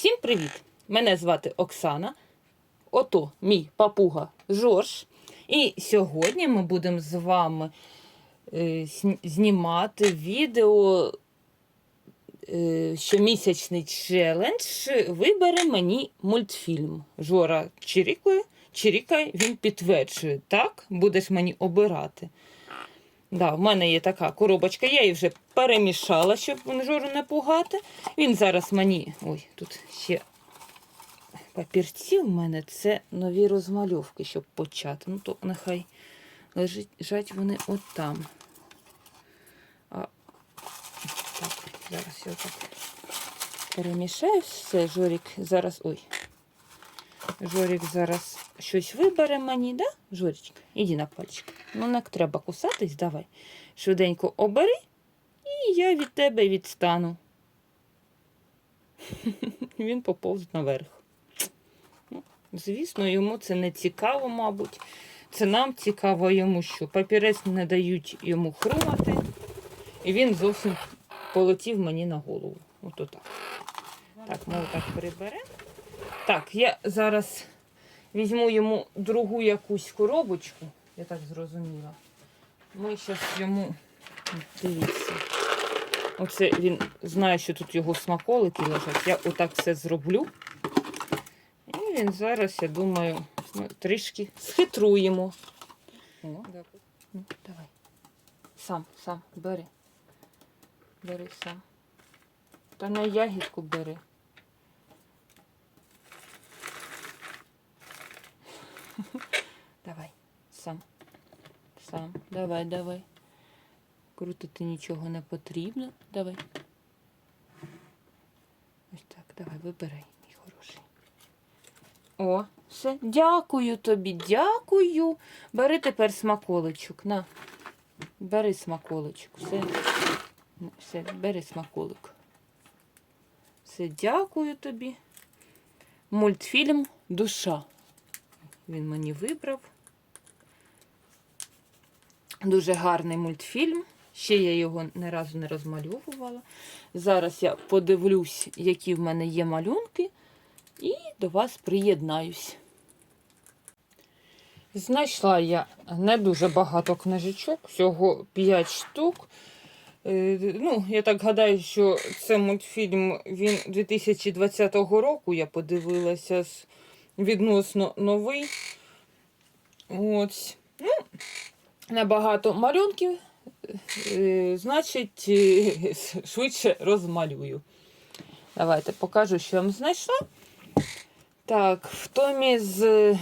Всім привіт! Мене звати Оксана. Ото мій папуга Жорж. І сьогодні ми будемо з вами е, знімати відео е, щомісячний челендж. Вибери мені мультфільм. Жора чирікує, чирікає, він підтверджує. Так, будеш мені обирати. Да, в мене є така коробочка, я її вже перемішала, щоб жору не пугати. Він зараз мені. Ой, тут ще папірці в мене це нові розмальовки, щоб почати. Ну, то нехай лежать вони отам. А, так, зараз я так перемішаю все. Жорік зараз. Ой. Жорік зараз щось вибере мені, да? Жорічка, іди на пальчик. Ну, не треба кусатись, давай. Швиденько обери, і я від тебе відстану. Він поповз наверх. Ну, звісно, йому це не цікаво, мабуть. Це нам цікаво йому, що папірець не дають йому хрумати. І він зовсім полетів мені на голову. Ото так. Так, ми отак приберемо. Так, я зараз візьму йому другу якусь коробочку, я так зрозуміла. Ми зараз йому дивіться. Оце він знає, що тут його смаколики лежать. Я отак все зроблю. І він зараз, я думаю, ми трішки схитруємо. О, ну, давай. Сам, сам, бери. Бери сам. Та на ягідку бери. Давай, сам. Сам. Давай, давай. Крутити нічого не потрібно. Давай. Ось так, давай, вибирай, мій хороший. О, все. Дякую тобі, дякую. Бери тепер смаколичок. На. Бери смаколичок. Все. Все, бери смаколик. Все, дякую тобі. Мультфільм Душа. Він мені вибрав. Дуже гарний мультфільм. Ще я його ні разу не розмальовувала. Зараз я подивлюсь, які в мене є малюнки, і до вас приєднаюсь. Знайшла я не дуже багато книжечок, всього 5 штук. Е, Ну, я так гадаю, що це мультфільм він 2020 року. Я подивилася з відносно новий. Ось. Ну, небагато малюнків, е, значить, е, швидше розмалюю. Давайте покажу, що я вам знайшла. Так, в томі з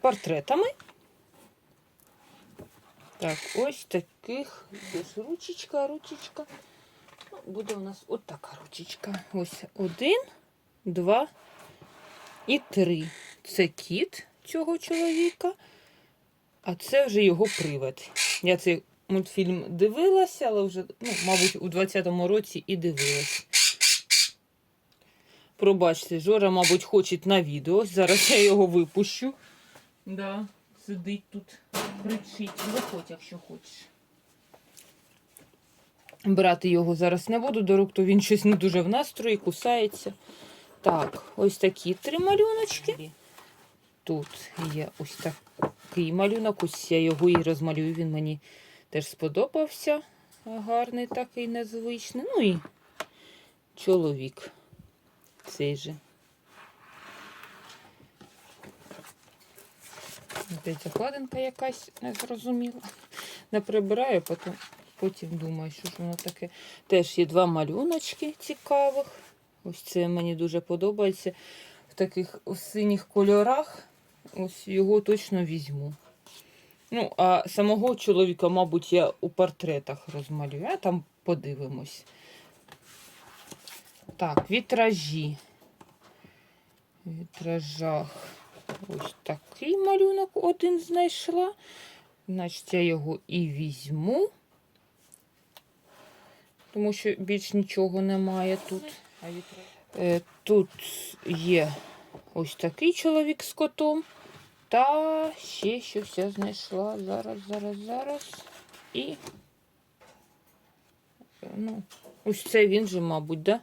портретами. Так, ось таких. Десь ручечка, ручечка. Ну, буде у нас от така ручечка. Ось один, два і три. Це кіт цього чоловіка, а це вже його привид. Я цей мультфільм дивилася, але вже, ну, мабуть, у 20-му році і дивилась. Пробачте, Жора, мабуть, хоче на відео. Зараз я його випущу. Да, сидить тут, кричить. Виходь, якщо хочеш. Брати його зараз не буду до рук, то він щось не дуже в настрої, кусається. Так, ось такі три малюночки. Тут є ось такий малюнок. Ось я його і розмалюю. Він мені теж сподобався. Гарний такий незвичний. Ну і чоловік цей же. Опять закладинка якась незрозуміла. Не прибираю, потім, потім думаю, що ж воно таке. Теж є два малюночки цікавих. Ось це мені дуже подобається. В таких синіх кольорах. Ось його точно візьму. Ну, а самого чоловіка, мабуть, я у портретах розмалюю, а там подивимось. Так, вітражі. Вітражах ось такий малюнок один знайшла. Значить, я його і візьму, тому що більш нічого немає тут. Е, Тут є ось такий чоловік з котом. Та ще щось я знайшла. Зараз, зараз, зараз. І. Ну, ось це він же, мабуть, да?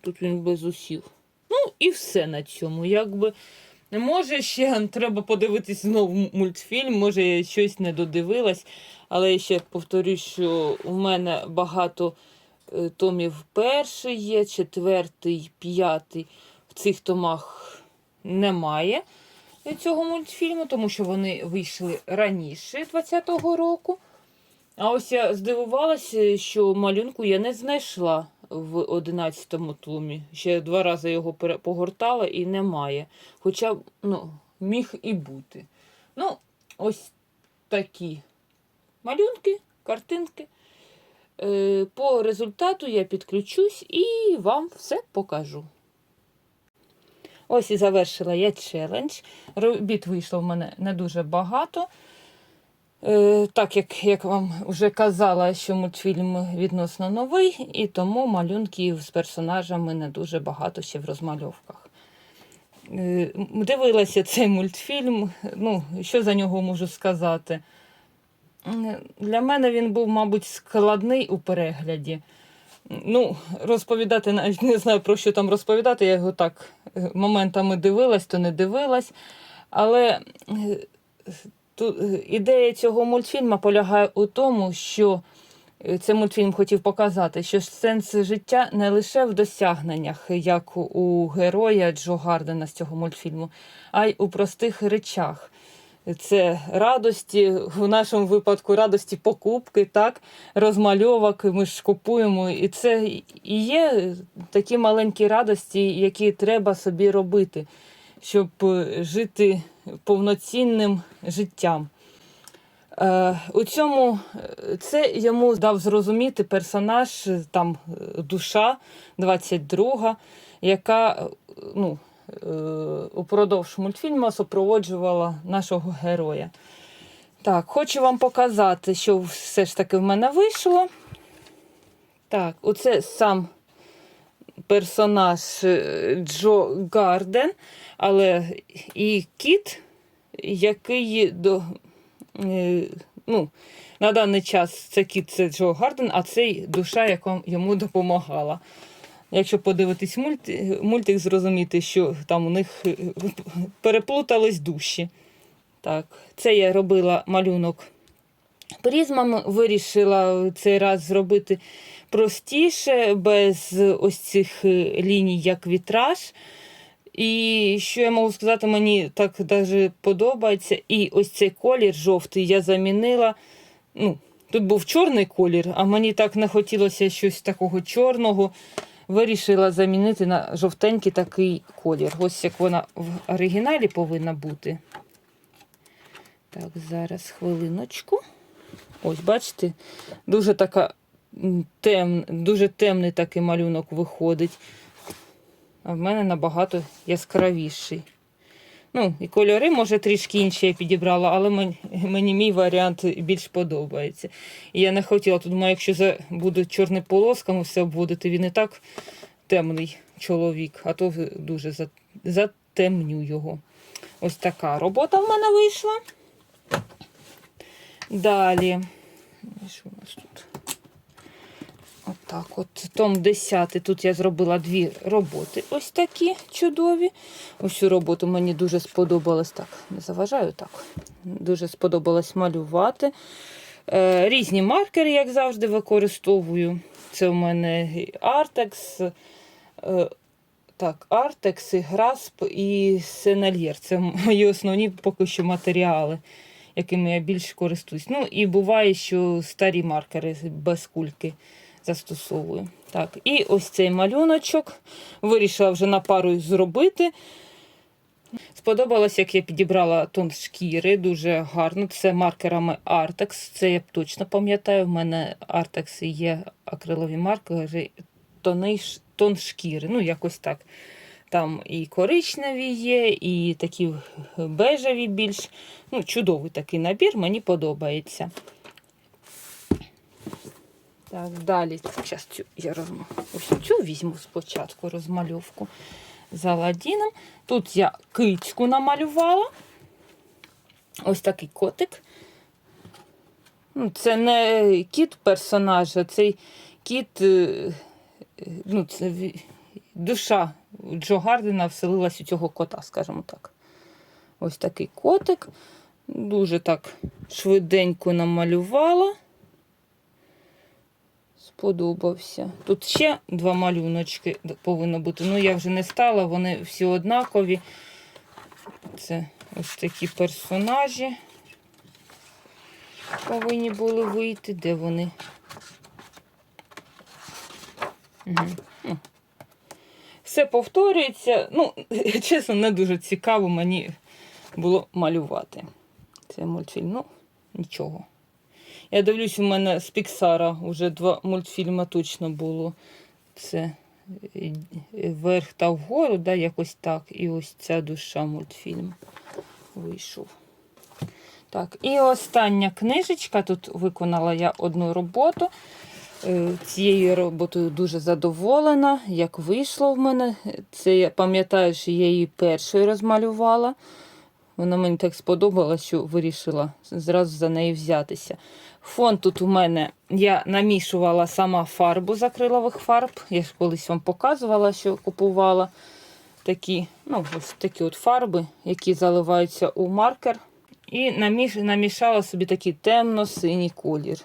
Тут він без усів. Ну, і все на цьому. Якби. Може, ще треба подивитись знову мультфільм, може, я щось не додивилась, але я ще повторюю, що у мене багато е, томів перший є, четвертий, п'ятий. В цих томах немає цього мультфільму, тому що вони вийшли раніше 20-го року. А ось я здивувалася, що малюнку я не знайшла в 11-му томі. Ще два рази його погортала і немає. Хоча ну, міг і бути. Ну, ось такі малюнки, картинки. Е, По результату я підключусь і вам все покажу. Ось і завершила я челендж. Робіт вийшло в мене не дуже багато. Е, так як, як вам вже казала, що мультфільм відносно новий, і тому малюнків з персонажами не дуже багато ще в розмальовках. Е, дивилася цей мультфільм. Ну, що за нього можу сказати? Для мене він був, мабуть, складний у перегляді. Ну, розповідати навіть не знаю про що там розповідати. Я його так е, моментами дивилась, то не дивилась. Але е, ту- е, ідея цього мультфільму полягає у тому, що цей мультфільм хотів показати, що сенс життя не лише в досягненнях, як у героя Джо Гардена з цього мультфільму, а й у простих речах. Це радості, в нашому випадку радості покупки, так, розмальовок ми ж купуємо. І це і є такі маленькі радості, які треба собі робити, щоб жити повноцінним життям. Е, у цьому це йому дав зрозуміти персонаж, там душа 22, яка ну, упродовж мультфільму супроводжувала нашого героя. Так, хочу вам показати, що все ж таки в мене вийшло. Так, оце сам персонаж е, Джо Гарден, але і кіт, який до, е, ну, на даний час це кіт це Джо Гарден, а цей душа, яка йому допомагала. Якщо подивитись мульти, мультик, зрозуміти, що там у них е, переплутались душі. Так, це я робила малюнок призмами, вирішила цей раз зробити простіше, без ось цих е, ліній, як вітраж. І що я можу сказати, мені так даже подобається. І ось цей колір жовтий я замінила. Ну, тут був чорний колір, а мені так не хотілося щось такого чорного. Вирішила замінити на жовтенький такий колір. Ось як вона в оригіналі повинна бути. Так, зараз хвилиночку. Ось, бачите, дуже така тем, дуже темний такий малюнок виходить. А в мене набагато яскравіший. Ну, і кольори, може, трішки інші я підібрала, але мені, мені мій варіант більш подобається. І я не хотіла, тут думаю, якщо буду чорними полосками все обводити, він і так темний чоловік, а то дуже затемню його. Ось така робота в мене вийшла. Далі. Що у нас тут? Отак, от том 10. Тут я зробила дві роботи. Ось такі чудові. Ось роботу мені дуже сподобалось. Так, не заважаю так. Дуже сподобалось малювати. Е, різні маркери, як завжди, використовую. Це у мене Artex, е, так, Artex, Грасп і Сенальєр. Це мої основні поки що матеріали, якими я більш користуюсь. Ну і буває, що старі маркери без кульки застосовую. Так, і ось цей малюночок. Вирішила вже на пару зробити. Сподобалось, як я підібрала тон шкіри, дуже гарно. Це маркерами Artex. Це я точно пам'ятаю. В мене Artex є акрилові маркери, тони, тон шкіри. Ну, якось так. Там і коричневі є, і такі бежеві більш. Ну, чудовий такий набір, мені подобається. Так, далі. Зараз цю я розм... ось цю візьму спочатку розмальовку з Аладдіном. Тут я кицьку намалювала. Ось такий котик. Ну, це не кіт персонажа, цей кіт, е, е, ну, це душа Джо Гардена вселилась у цього кота, скажімо так. Ось такий котик. Дуже так швиденько намалювала. Сподобався. Тут ще два малюночки повинно бути. Ну, я вже не стала, вони всі однакові. Це ось такі персонажі повинні були вийти. Де вони? Все повторюється. Ну, чесно, не дуже цікаво мені було малювати. Це мультфільм. Ну, нічого. Я дивлюсь, у мене з Піксара вже два мультфільми точно було. Це е, вверх та вгору, да, якось так. І ось ця душа мультфільм вийшов. Так, і остання книжечка. Тут виконала я одну роботу. Е, Цією роботою дуже задоволена, як вийшло в мене. Це я пам'ятаю, що я її першою розмалювала. Вона мені так сподобалась, що вирішила зразу за неї взятися. Фон тут у мене я намішувала сама фарбу з акрилових фарб. Я ж колись вам показувала, що купувала такі, ну, ось такі от фарби, які заливаються у маркер. І наміш, намішала собі такий темно-синій колір.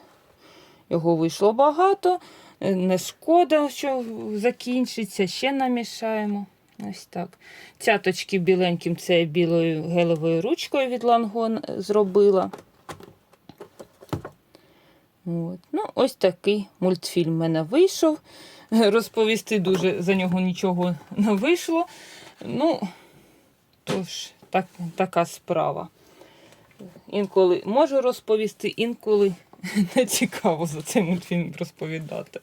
Його вийшло багато. е, Не шкода, що закінчиться. Ще намішаємо. Ось так. Цяточки біленьким це білою гелевою ручкою від Лангон зробила. От. Ну, ось такий мультфільм в мене вийшов. Розповісти дуже за нього нічого не вийшло. Ну, тож, так, така справа. Інколи можу розповісти, інколи не цікаво за цей мультфільм розповідати.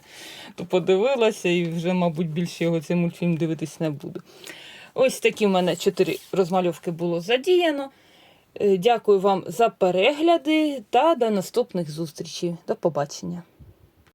То подивилася і вже, мабуть, більше його цей мультфільм дивитись не буду. Ось такі в мене чотири розмальовки було задіяно. Е, Дякую вам за перегляди та до наступних зустрічей. До побачення.